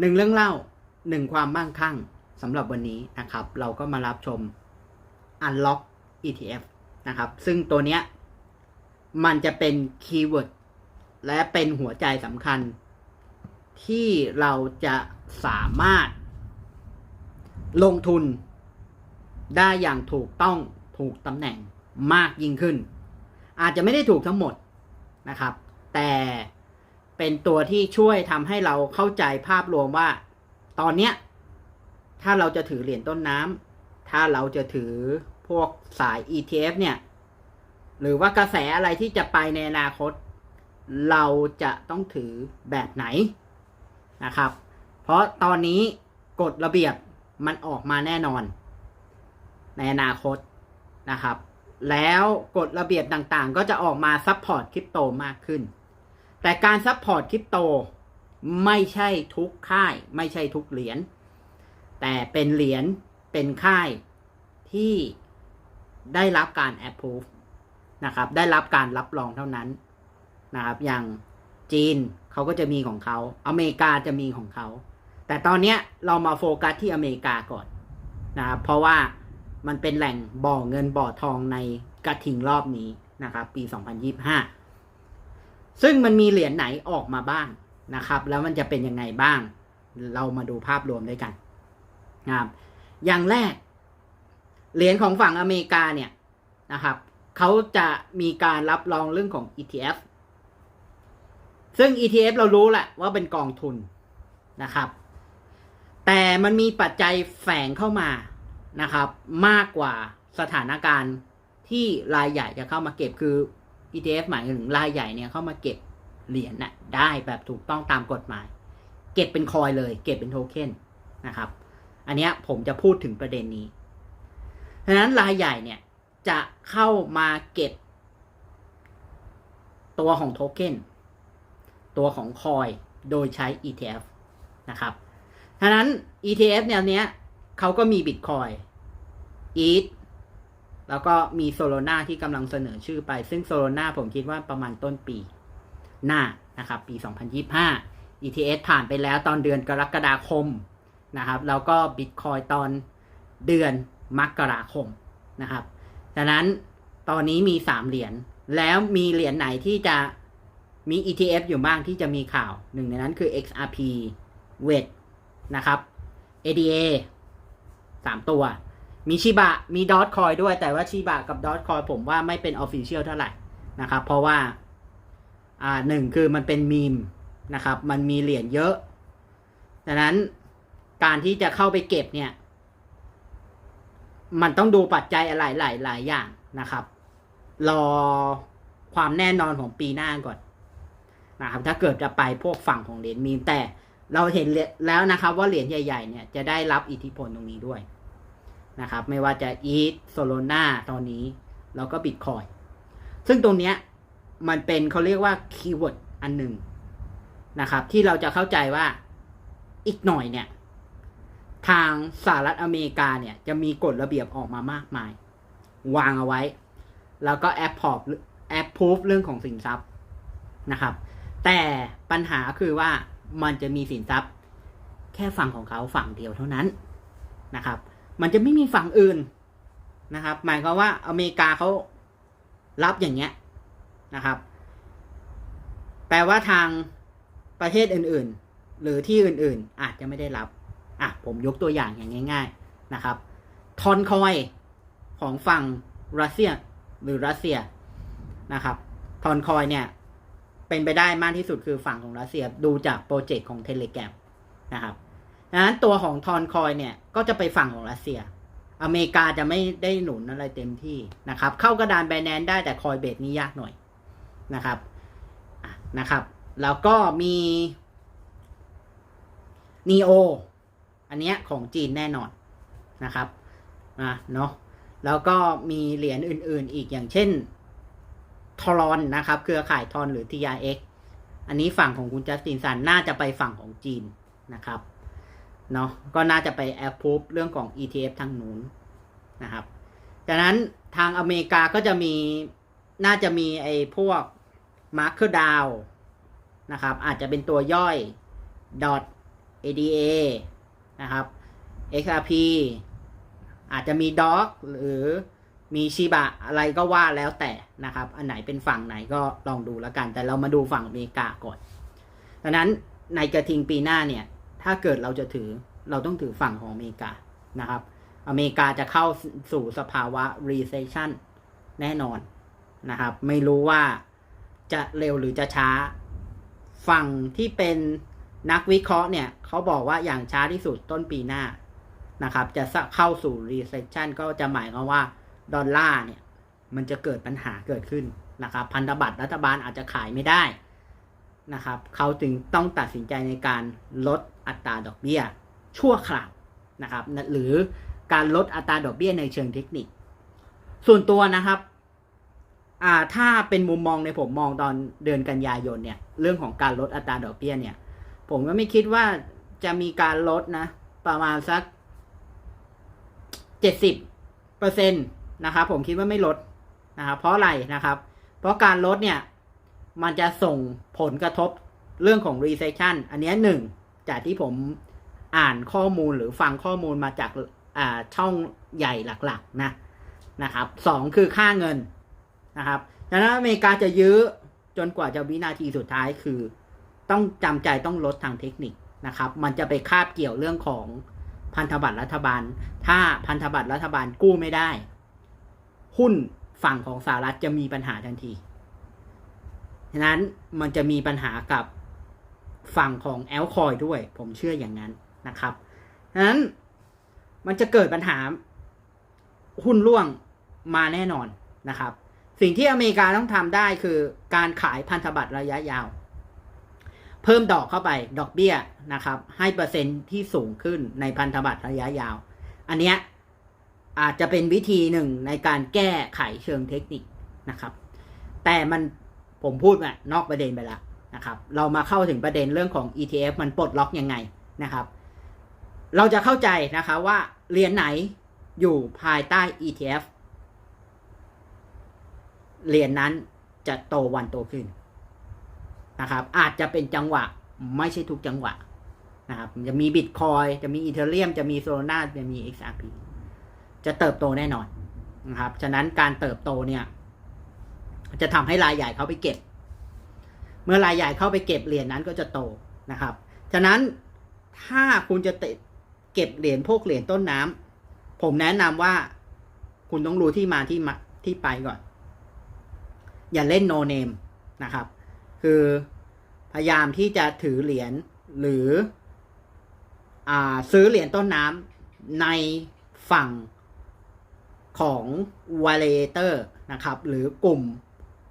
หนึ่งเรื่องเล่าหนึ่งความมั่งคั่งสำหรับวันนี้นะครับ เราก็มารับชม Unlock ETF นะครับ ซึ่งตัวเนี้ยมันจะเป็นคีย์เวิร์ดและเป็นหัวใจสำคัญ ที่เราจะสามารถ ลงทุน ได้อย่างถูกต้องถูกตำแหน่งมากยิ่งขึ้น อาจจะไม่ได้ถูกทั้งหมดนะครับ แต่ เป็นตัวที่ช่วยทำให้เราเข้าใจภาพรวมว่า ตอนเนี้ย ถ้าเราจะถือเหรียญต้นน้ำถ้าเราจะถือพวกสาย ETF เนี่ย หรือว่ากระแสอะไรที่จะไปในอนาคต เราจะต้องถือแบบไหนนะครับ เพราะตอนนี้กฎระเบียบมันออกมาแน่นอน ในอนาคตนะครับ แล้วกฎระเบียบต่างๆ ก็จะออกมาซัพพอร์ตคริปโตมากขึ้น แต่การซัพพอร์ตคริปโตไม่ใช่ทุกค่าย ไม่ใช่ทุกเหรียญแต่เป็นเหรียญเป็นค่ายที่ได้รับการ approve นะครับ ได้รับการรับรองเท่านั้นนะครับ อย่างจีนเขาก็จะมีของเขา อเมริกาจะมีของเขา แต่ตอนนี้เรามาโฟกัสที่อเมริกาก่อนนะครับ เพราะว่ามันเป็นแหล่งบ่อเงินบ่อทองในกระทิงรอบนี้นะครับ ปี 2025 ซึ่งมันมีเหรียญไหนออกมาบ้างนะครับ แล้วมันจะเป็นยังไงบ้าง เรามาดูภาพรวมด้วยกันนะครับอย่างแรก เหรียญของฝั่งอเมริกาเนี่ยนะครับเขาจะมีการรับรองเรื่องของ ETF ซึ่ง ETF เรารู้แหละว่าเป็นกองทุนนะครับ แต่มันมีปัจจัยแฝงเข้ามานะครับ มากกว่าสถานการณ์ที่รายใหญ่จะเข้ามาเก็บคือ ETF หมายถึงรายใหญ่เนี่ยเข้ามาเก็บเหรียญน่ะได้แบบถูกต้องตามกฎหมาย เก็บเป็นคอยเลย เก็บเป็นโทเค็นนะครับ อันนี้ผมจะพูดถึงประเด็นนี้ดังนั้นรายใหญ่เนี่ยจะเข้ามาเก็บ ตัวของโทเค็นตัวของคอยโดยใช้ ETF นะครับดังนั้น ETF แนวเนี้ยเขาก็มี Bitcoin ETH แล้วก็มีโซโลนาที่กำลังเสนอชื่อไป ซึ่งโซโลนาผมคิดว่าประมาณต้นปีหน้านะครับ ปี 2025 ETS ผ่านไปแล้วตอนเดือนกรกฎาคมนะครับ แล้วก็ Bitcoin ตอนเดือนมกราคมนะครับดังนั้นตอนนี้มี 3 เหรียญ แล้วมีเหรียญไหนที่จะมี ETF อยู่บ้างที่จะมีข่าว หนึ่งในนั้นคือ XRP WET นะครับ ADA สามตัว มีชิบะ มีดอทคอยด้วย แต่ว่าชิบะกับดอทคอยผมว่าไม่เป็นออฟฟิเชียลเท่าไหร่นะครับ เพราะว่า อ่าหนึ่งคือมันเป็นมีมนะครับ มันมีเหรียญเยอะ ดังนั้นการที่จะเข้าไปเก็บเนี่ย มันต้องดูปัจจัยอะไรหลายหลายอย่างนะครับ รอความแน่นอนของปีหน้าก่อนนะครับ ถ้าเกิดจะไปพวกฝั่งของเหรียญมีมแต่เราเห็นแล้วนะครับ ว่าเหรียญใหญ่ ๆ เนี่ยจะได้รับอิทธิพลตรงนี้ด้วย นะครับ ไม่ว่าจะอีทโซโลนาตอนนี้ แล้วก็บิตคอยซึ่งตรงเนี้ยมันเป็นเขาเรียกว่าคีย์เวิร์ดอันหนึ่งนะครับ ที่เราจะเข้าใจว่าอีกหน่อยเนี่ย ทางสหรัฐอเมริกาเนี่ย จะมีกฎระเบียบออกมามากมาย วางเอาไว้ แล้วก็แอปพอร์ตแอปพูฟเรื่องของสินทรัพย์นะครับ แต่ปัญหาคือว่ามันจะมีสินทรัพย์ แค่ฝั่งของเขาฝั่งเดียวเท่านั้นนะครับ มันจะไม่มีฝั่งอื่นนะครับ หมายความว่าอเมริกาเขารับอย่างเงี้ยนะครับ แปลว่าทางประเทศอื่นๆ หรือที่อื่นๆ อาจจะไม่ได้รับอะผมยกตัวอย่างอย่างง่าย ๆนะครับทอนคอยของฝั่งรัสเซียหรือรัสเซียนะครับทอนคอยเนี่ยเป็นไปได้มากที่สุดคือฝั่งของรัสเซียดูจากโปรเจกต์ของเทเลแกรมนะครับ ดังนั้นตัวของทอนคอยเนี่ยก็จะไปฝั่งของรัสเซีย อเมริกาจะไม่ได้หนุนอะไรเต็มที่นะครับ เข้ากระดานแบนแนนได้แต่คอยเบสนี่ยากหน่อยนะครับนะครับ แล้วก็มีนีโออันเนี้ยของจีนแน่นอนนะครับอะเนาะแล้วก็มีเหรียญอื่นๆอีกอย่างเช่นทรอนนะครับ เครือข่ายทอนหรือ TRX อันนี้ฝั่งของคุณจัสตินสันน่าจะไปฝั่งของจีนนะครับ เนาะก็น่าจะไปแอปพูฟเรื่องของ ETF ทางนู้นนะครับจากนั้นทางอเมริกาก็จะมีน่าจะมีไอ้พวก Marker Down นะครับ อาจจะเป็นตัวย่อย ADA นะครับ XRP อาจจะมีด็อกหรือมีชิบะอะไรก็ว่าแล้วแต่นะครับ อันไหนเป็นฝั่งไหนก็ลองดูแล้วกัน แต่เรามาดูฝั่งอเมริกาก่อนดังนั้นในกระทิงปีหน้าเนี่ย ถ้าเกิดเราจะถือเราต้องถือฝั่งของอเมริกานะครับ อเมริกาจะเข้าสู่สภาวะ recession แน่นอนนะครับ ไม่รู้ว่าจะเร็วหรือจะช้า ฝั่งที่เป็นนักวิเคราะห์เนี่ยเขาบอกว่าอย่างช้าที่สุดต้นปีหน้านะครับ จะเข้าสู่ recession ก็จะหมายความว่าดอลลาร์เนี่ยมันจะเกิดปัญหาเกิดขึ้นนะครับ พันธบัตรรัฐบาลอาจจะขายไม่ได้นะครับ เขาจึงต้องตัดสินใจในการลด อัตราดอกเบี้ยชั่วคราวนะครับหรือการลดอัตราดอกเบี้ยในเชิงเทคนิค ส่วนตัวนะครับถ้าเป็นมุมมองในผมมองตอนเดือนกันยายนเนี่ยเรื่องของการลดอัตราดอกเบี้ยเนี่ยผมก็ไม่คิดว่าจะมีการลดนะ ประมาณสักเจ็ดสิบเปอร์เซ็นตนะครับผมคิดว่าไม่ลดนะครับเพราะอะไรนะครับ เพราะการลดเนี่ยมันจะส่งผลกระทบเรื่องของ recession อันนี้หนึ่ง จากที่ผมอ่านข้อมูลหรือฟังข้อมูลมาจากช่องใหญ่หลักๆนะนะครับสองคือค่าเงินนะครับดังนั้นอเมริกาจะยื้อจนกว่าจะวินาทีสุดท้ายคือ ต้องจำใจต้องลดทางเทคนิคนะครับ มันจะไปคาบเกี่ยวเรื่องของพันธบัตรรัฐบาล ถ้าพันธบัตรรัฐบาลกู้ไม่ได้ หุ้นฝั่งของสหรัฐจะมีปัญหาทันทีฉะนั้นมันจะมีปัญหากับ ฝั่งของแอลคอยด้วย ผมเชื่ออย่างนั้นนะครับนั้นมันจะเกิดปัญหาหุ้นร่วงมาแน่นอนนะครับ สิ่งที่อเมริกาต้องทำได้คือการขายพันธบัตรระยะยาว เพิ่มดอกเข้าไปดอกเบี้ยนะครับ ให้เปอร์เซ็นต์ที่สูงขึ้นในพันธบัตรระยะยาว อันเนี้ยอาจจะเป็นวิธีหนึ่งในการแก้ไขเชิงเทคนิคนะครับ แต่มันผมพูดแบบนอกประเด็นไปแล้ว นะครับเรามาเข้าถึงประเด็นเรื่องของ ETF มันปลดล็อกยังไงนะครับ เราจะเข้าใจนะคะว่าเหรียญไหนอยู่ภายใต้ ETF เหรียญนั้นจะโตวันโตขึ้นนะครับ อาจจะเป็นจังหวะไม่ใช่ทุกจังหวะนะครับ จะมีบิตคอยจะมีอีเทเรียม จะมีโซลาร่าจะมี XRP จะเติบโตแน่นอนนะครับ ฉะนั้นการเติบโตเนี่ย จะทำให้รายใหญ่เขาไปเก็บ เมื่อรายใหญ่เข้าไปเก็บเหรียญนั้นก็จะโตนะครับ ฉะนั้นถ้าคุณจะเก็บเหรียญพวกเหรียญต้นน้ำผมแนะนำว่าคุณต้องรู้ที่มาที่มาที่ไปก่อน อย่าเล่นโนเนมนะครับ คือพยายามที่จะถือเหรียญหรืออซื้อเหรียญต้นน้ำในฝั่งของ validator นะครับ หรือกลุ่ม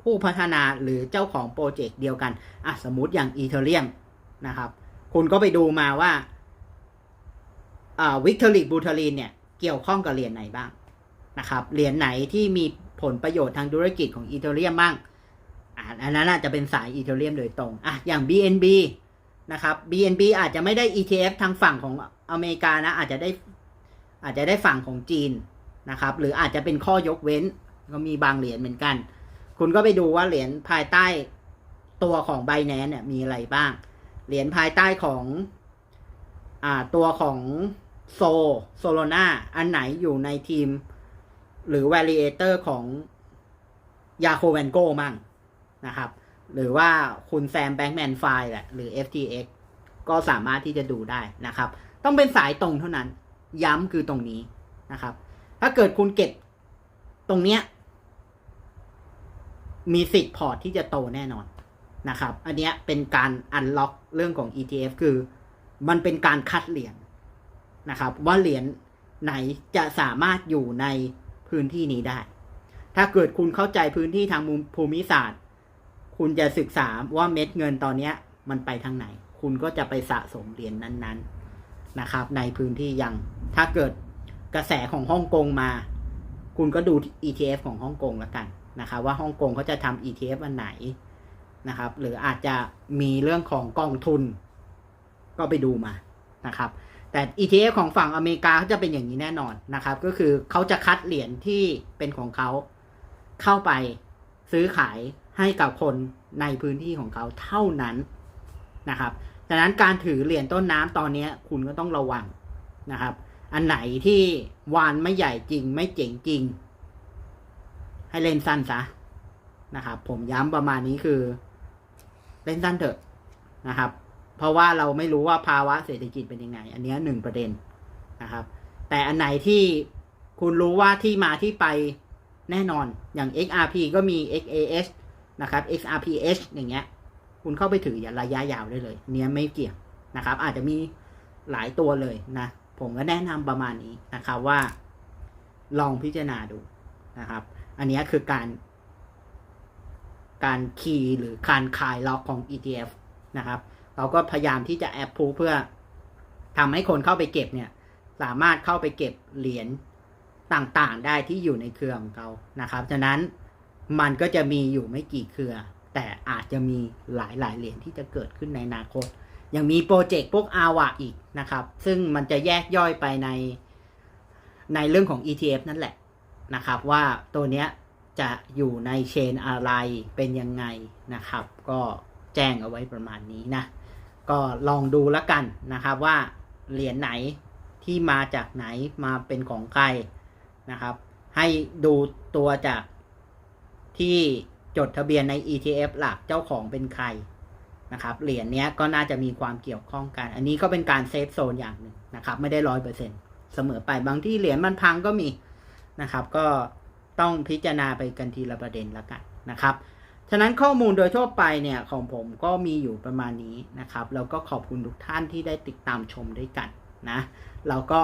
ผู้พัฒนาหรือเจ้าของโปรเจกต์เดียวกันอะสมมติอย่าง Ethereum นะครับ คุณก็ไปดูมาว่าวิกตอรีบูทารีนเนี่ยเกี่ยวข้องกับเหรียญไหนบ้างนะครับเหรียญไหนที่มีผลประโยชน์ทางธุรกิจของอีเทเรียมบ้างอันนั้นจะเป็นสายอีเทเรียมโดยตรงอะอย่าง BNB นะครับ BNB อาจจะไม่ได้ ETF ทางฝั่งของอเมริกานะอาจจะได้อาจจะได้ฝั่งของจีนนะครับ หรืออาจจะเป็นข้อยกเว้นก็มีบางเหรียญเหมือนกัน คุณก็ไปดูว่าเหรียญภายใต้ตัวของ b บ n a n c e เนี่ยมีอะไรบ้าง เหรียญภายใต้ของอ่าตัวของโซโซโลนาอันไหนอยู่ในทีม หรือ validator ของยาโคเวนโกมั่งนะครับ หรือว่าคุณแซมแบงค์แมนไฟแหละหรือ FTX ก็สามารถที่จะดูได้นะครับ ต้องเป็นสายตรงเท่านั้น ย้ำคือตรงนี้นะครับ ถ้าเกิดคุณเก็บตรงเนี้ย มีสิทธิ์พอร์ตที่จะโตแน่นอนนะครับ อันนี้เป็นการอันล็อกเรื่องของ ETF คือมันเป็นการคัดเหรียญนะครับ ว่าเหรียญไหนจะสามารถอยู่ในพื้นที่นี้ได้ ถ้าเกิดคุณเข้าใจพื้นที่ทางภูมิศาสตร์ คุณจะศึกษาว่าเม็ดเงินตอนนี้มันไปทางไหน คุณก็จะไปสะสมเหรียญนั้นๆนะครับ ในพื้นที่ยัง ถ้าเกิดกระแสของฮ่องกงมา คุณก็ดู ETF ของฮ่องกงแล้วกัน นะครับว่าฮ่องกงเขาจะทำ ETF อันไหนนะครับ หรืออาจจะมีเรื่องของกองทุนก็ไปดูมานะครับ แต่ ETF ของฝั่งอเมริกาเขาจะเป็นอย่างนี้แน่นอนนะครับ ก็คือเขาจะคัดเหรียญที่เป็นของเขาเข้าไปซื้อขายให้กับคนในพื้นที่ของเขาเท่านั้นนะครับฉะนั้นการถือเหรียญต้นน้ำตอนนี้คุณก็ต้องระวังนะครับ อันไหนที่วานไม่ใหญ่จริงไม่เจ๋งจริง ให้เล่นสั้นซะนะครับ ผมย้ำประมาณนี้คือ เล่นสั้นเถอะนะครับ เพราะว่าเราไม่รู้ว่าภาวะเศรษฐกิจเป็นยังไง อันเนี้ยหนึ่งประเด็นนะครับ แต่อันไหนที่คุณรู้ว่าที่มาที่ไปแน่นอนอย่าง XRP ก็มี XAS นะครับ XRPH อย่างเงี้ย คุณเข้าไปถืออย่าระยะยาวได้เลย เนี้ยไม่เกี่ยงนะครับ อาจจะมีหลายตัวเลยนะ ผมก็แนะนำประมาณนี้นะครับว่า ลองพิจารณาดูนะครับ อันนี้คือการการคีย์หรือการคายล็อกของ ETF นะครับ เราก็พยายามที่จะแอปพูเพื่อทำให้คนเข้าไปเก็บเนี่ย สามารถเข้าไปเก็บเหรียญต่างๆ ได้ที่อยู่ในเครือของเขานะครับ ฉะนั้นมันก็จะมีอยู่ไม่กี่เครือ แต่อาจจะมีหลายๆเหรียญที่จะเกิดขึ้นในอนาคต ยังมีโปรเจกต์พวกอาวะอีกนะครับ ซึ่งมันจะแยกย่อยไปในในเรื่องของ ETF นั่นแหละ นะครับว่าตัวเนี้ยจะอยู่ในเชนอะไรเป็นยังไงนะครับ ก็แจ้งเอาไว้ประมาณนี้นะ ก็ลองดูแล้วกันนะครับว่าเหรียญไหนที่มาจากไหนมาเป็นของใครนะครับ ให้ดูตัวจากที่จดทะเบียนใน ETF หลักเจ้าของเป็นใครนะครับเหรียญเนี้ยก็น่าจะมีความเกี่ยวข้องกัน อันนี้ก็เป็นการเซฟโซนอย่างหนึ่งนะครับ ไม่ได้ร้อยเปอร์เซ็นเสมอไปบางที่เหรียญมันพังก็มี นะครับ ก็ต้องพิจารณาไปกันทีละประเด็นละกันนะครับ ฉะนั้นข้อมูลโดยทั่วไปเนี่ยของผมก็มีอยู่ประมาณนี้นะครับ แล้วก็ขอบคุณทุกท่านที่ได้ติดตามชมด้วยกันนะแล้วก็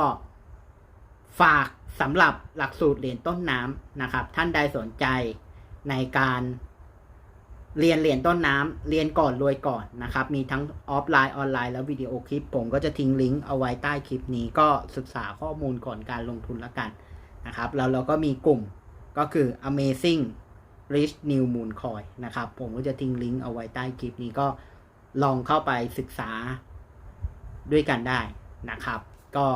ฝากสำหรับหลักสูตรเรียนต้นน้ำนะครับ ท่านใดสนใจในการเรียนเหรียญต้นน้ำเรียนก่อนรวยก่อนนะครับ มีทั้งออฟไลน์ออนไลน์แล้ววิดีโอคลิป ผมก็จะทิ้งลิงก์เอาไว้ใต้คลิปนี้ก็ศึกษาข้อมูลก่อนการลงทุนละกัน นะครับแล้วเราก็มีกลุ่มก็คือ amazing rich new moon coin นะครับ ผมก็จะทิ้งลิงก์เอาไว้ใต้คลิปนี้ก็ลองเข้าไปศึกษาด้วยกันได้นะครับ ก็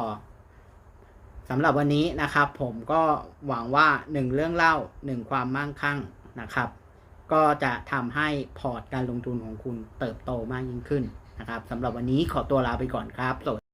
สำหรับวันนี้นะครับ ผมก็หวังว่าหนึ่งเรื่องเล่าหนึ่งความมั่งคั่งนะครับ ก็จะทำให้พอร์ตการลงทุนของคุณเติบโตมากยิ่งขึ้นนะครับสำหรับวันนี้ขอตัวลาไปก่อนครับสวัสดี